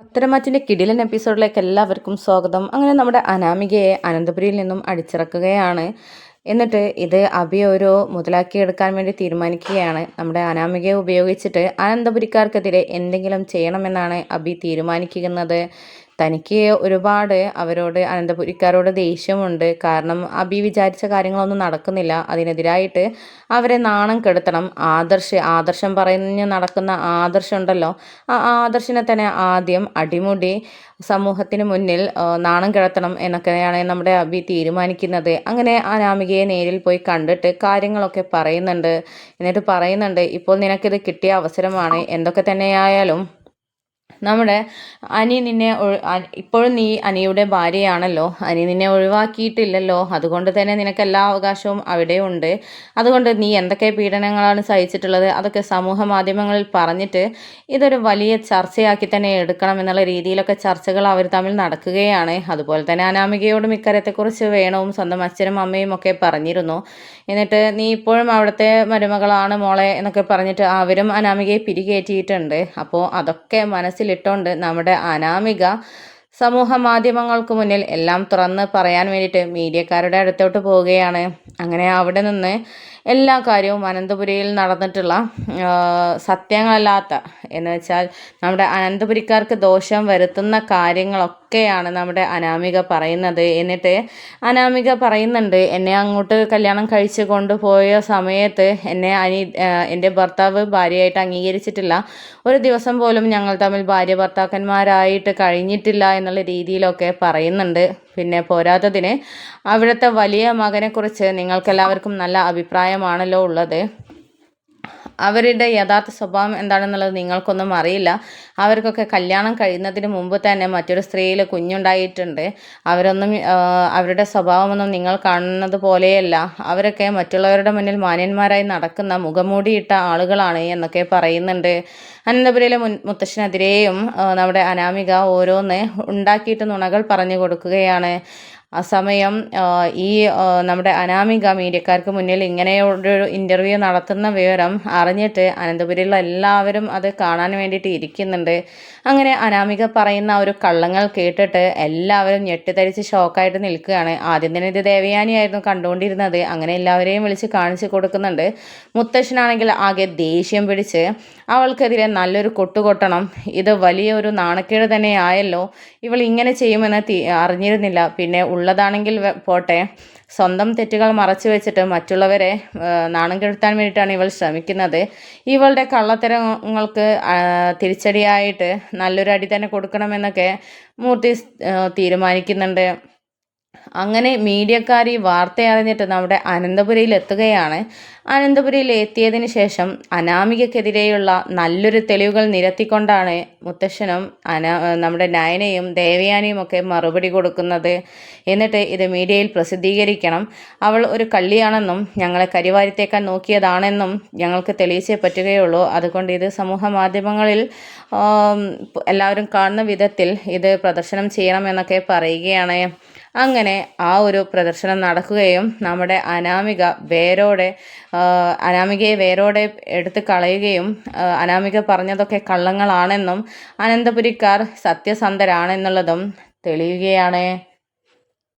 പത്തരമാറ്റിന്റെ കിടിലൻ എപ്പിസോഡിലേക്ക് എല്ലാവർക്കും സ്വാഗതം. അങ്ങനെ നമ്മുടെ അനാമികയെ അനന്തപുരിയിൽ നിന്നും അടിച്ചിറക്കുകയാണ്. എന്നിട്ട് ഇത് അഭി ഒരു മുതലാക്കിയെടുക്കാൻ വേണ്ടി തീരുമാനിക്കുകയാണ്. നമ്മുടെ അനാമികയെ ഉപയോഗിച്ചിട്ട് അനന്തപുരിക്കാർക്കെതിരെ എന്തെങ്കിലും ചെയ്യണമെന്നാണ് അഭി തീരുമാനിക്കുന്നത്. തനിക്ക് ഒരുപാട് അവരോട് അനന്തപുരിക്കാരോട് ദേഷ്യമുണ്ട്. കാരണം അബി വിചാരിച്ച കാര്യങ്ങളൊന്നും നടക്കുന്നില്ല. അതിനെതിരായിട്ട് അവരെ നാണം കെടുത്തണം. ആദർശ് ആദർശം പറഞ്ഞ് നടക്കുന്ന ആദർശം ഉണ്ടല്ലോ. ആ ആദർശിനെ തന്നെ ആദ്യം അടിമുടി സമൂഹത്തിന് മുന്നിൽ നാണം കിടത്തണം എന്നൊക്കെയാണ് നമ്മുടെ അബി തീരുമാനിക്കുന്നത്. അങ്ങനെ അനാമികയെ നേരിൽ പോയി കണ്ടിട്ട് കാര്യങ്ങളൊക്കെ പറയുന്നുണ്ട്. എന്നിട്ട് പറയുന്നുണ്ട് ഇപ്പോൾ നിനക്കിത് കിട്ടിയ അവസരമാണ്. എന്തൊക്കെ തന്നെയായാലും നമ്മുടെ അനി നിന്നെ ഇപ്പോഴും നീ അനിയുടെ ഭാര്യയാണല്ലോ. അനി നിന്നെ ഒഴിവാക്കിയിട്ടില്ലല്ലോ. അതുകൊണ്ട് തന്നെ നിനക്ക് എല്ലാ അവകാശവും അവിടെ ഉണ്ട്. അതുകൊണ്ട് നീ എന്തൊക്കെ പീഡനങ്ങളാണ് സഹിച്ചിട്ടുള്ളത് അതൊക്കെ സമൂഹ മാധ്യമങ്ങളിൽ പറഞ്ഞിട്ട് ഇതൊരു വലിയ ചർച്ചയാക്കി തന്നെ എടുക്കണം എന്നുള്ള രീതിയിലൊക്കെ ചർച്ചകൾ അവർ തമ്മിൽ നടക്കുകയാണ്. അതുപോലെ തന്നെ അനാമികയോടും ഇക്കാര്യത്തെക്കുറിച്ച് വേണവും സ്വന്തം അച്ഛനും അമ്മയും ഒക്കെ പറഞ്ഞിരുന്നു. എന്നിട്ട് നീ ഇപ്പോഴും അവിടുത്തെ മരുമകളാണ് മോളെ എന്നൊക്കെ പറഞ്ഞിട്ട് അവരും അനാമികയെ പിരികേറ്റിയിട്ടുണ്ട്. അപ്പോൾ അതൊക്കെ മനസ്സിൽ മനസ്സിലിട്ടുകൊണ്ട് നമ്മുടെ അനാമിക സമൂഹ മാധ്യമങ്ങൾക്ക് മുന്നിൽ എല്ലാം തുറന്ന് പറയാൻ വേണ്ടിയിട്ട് മീഡിയക്കാരുടെ അടുത്തോട്ട് പോവുകയാണ്. അങ്ങനെ അവിടെ നിന്ന് എല്ലാ കാര്യവും അനന്തപുരിയിൽ നടന്നിട്ടുള്ള സത്യങ്ങളല്ലാത്ത എന്ന് വെച്ചാൽ നമ്മുടെ അനന്തപുരിക്കാർക്ക് ദോഷം വരുത്തുന്ന കാര്യങ്ങളൊക്കെയാണ് നമ്മുടെ അനാമിക പറയുന്നത്. എന്നിട്ട് അനാമിക പറയുന്നുണ്ട് എന്നെ അങ്ങോട്ട് കല്യാണം കഴിച്ച് കൊണ്ടുപോയ സമയത്ത് എന്നെ അനി എന്റെ ഭർത്താവ് ഭാര്യയായിട്ട് അംഗീകരിച്ചിട്ടില്ല. ഒരു ദിവസം പോലും ഞങ്ങൾ തമ്മിൽ ഭാര്യ ഭർത്താക്കന്മാരായിട്ട് കഴിഞ്ഞിട്ടില്ല എന്നുള്ള രീതിയിലൊക്കെ പറയുന്നുണ്ട്. പിന്നെ പോരാത്തതിന് അവിടുത്തെ വലിയ മകനെക്കുറിച്ച് നിങ്ങൾക്കെല്ലാവർക്കും നല്ല അഭിപ്രായമാണല്ലോ ഉള്ളത്. അവരുടെ യഥാർത്ഥ സ്വഭാവം എന്താണെന്നുള്ളത് നിങ്ങൾക്കൊന്നും അറിയില്ല. അവർക്കൊക്കെ കല്യാണം കഴിയുന്നതിന് മുമ്പ് തന്നെ മറ്റൊരു സ്ത്രീയിൽ കുഞ്ഞുണ്ടായിട്ടുണ്ട്. അവരൊന്നും അവരുടെ സ്വഭാവമൊന്നും നിങ്ങൾ കാണുന്നത് പോലെയല്ല. അവരൊക്കെ മറ്റുള്ളവരുടെ മുന്നിൽ മാന്യന്മാരായി നടക്കുന്ന മുഖമൂടിയിട്ട ആളുകളാണ് എന്നൊക്കെ പറയുന്നുണ്ട്. അനന്തപുരയിലെ മുൻ മുത്തശ്ശനെതിരെയും നമ്മുടെ അനാമിക ഓരോന്ന് ഉണ്ടാക്കിയിട്ട് നുണകൾ പറഞ്ഞു കൊടുക്കുകയാണ്. ആ സമയം ഈ നമ്മുടെ അനാമിക മീഡിയക്കാർക്ക് മുന്നിൽ ഇങ്ങനെയൊരു ഇന്റർവ്യൂ നടത്തുന്ന വിവരം അറിഞ്ഞിട്ട് അനന്തപുരിയിലുള്ള എല്ലാവരും അത് കാണാൻ വേണ്ടിയിട്ട് ഇരിക്കുന്നുണ്ട്. അങ്ങനെ അനാമിക പറയുന്ന ഒരു കള്ളങ്ങൾ കേട്ടിട്ട് എല്ലാവരും ഞെട്ടിത്തരിച്ച് ഷോക്കായിട്ട് നിൽക്കുകയാണ്. ആദ്യം തന്നെ ഇത് ദേവയാനിയായിരുന്നു കണ്ടുകൊണ്ടിരുന്നത്. അങ്ങനെ എല്ലാവരെയും വിളിച്ച് കാണിച്ചു കൊടുക്കുന്നുണ്ട്. മുത്തശ്ശനാണെങ്കിൽ ആകെ ദേഷ്യം പിടിച്ച് അവൾക്കെതിരെ നല്ലൊരു കൊട്ടുകൊട്ടണം. ഇത് വലിയൊരു നാണക്കേട് തന്നെ ആയല്ലോ ഇവൾ ഇങ്ങനെ ചെയ്യുമെന്ന് അറിഞ്ഞിരുന്നില്ല. പിന്നെ ഉള്ളതാണെങ്കിൽ പോട്ടെ. സ്വന്തം തെറ്റുകൾ മറച്ചു വെച്ചിട്ട് മറ്റുള്ളവരെ നാണം കെടുത്താൻ വേണ്ടിയിട്ടാണ് ഇവൾ ശ്രമിക്കുന്നത്. ഇവളുടെ കള്ളത്തരങ്ങൾക്ക് തിരിച്ചടിയായിട്ട് നല്ലൊരു അടി തന്നെ കൊടുക്കണമെന്നൊക്കെ മൂർത്തി തീരുമാനിക്കുന്നുണ്ട്. അങ്ങനെ മീഡിയക്കാർ ഈ വാർത്ത അറിഞ്ഞിട്ട് നമ്മുടെ അനന്തപുരയിൽ എത്തുകയാണ്. അനന്തപുരയിൽ എത്തിയതിന് ശേഷം അനാമികക്കെതിരെയുള്ള നല്ലൊരു തെളിവുകൾ നിരത്തിക്കൊണ്ടാണ് മുത്തശ്ശനും അനാ നമ്മുടെ നയനയും ദേവയാനിയും ഒക്കെ മറുപടി കൊടുക്കുന്നത്. എന്നിട്ട് ഇത് മീഡിയയിൽ പ്രസിദ്ധീകരിക്കണം. അവൾ ഒരു കള്ളിയാണെന്നും ഞങ്ങളെ കരിവാരിത്തേക്കാൻ നോക്കിയതാണെന്നും ഞങ്ങൾക്ക് തെളിയിച്ചേ പറ്റുകയുള്ളൂ. അതുകൊണ്ട് ഇത് സമൂഹ മാധ്യമങ്ങളിൽ എല്ലാവരും കാണുന്ന വിധത്തിൽ ഇത് പ്രദർശനം ചെയ്യണമെന്നൊക്കെ പറയുകയാണ്. അങ്ങനെ ആ ഒരു പ്രദർശനം നടക്കുകയും നമ്മുടെ അനാമിക വേരോടെ അനാമികയെ വേരോടെ എടുത്ത് കളയുകയും അനാമിക പറഞ്ഞതൊക്കെ കള്ളങ്ങളാണെന്നും അനന്തപുരിക്കാർ സത്യസന്ധരാണെന്നുള്ളതും തെളിയുകയാണ്.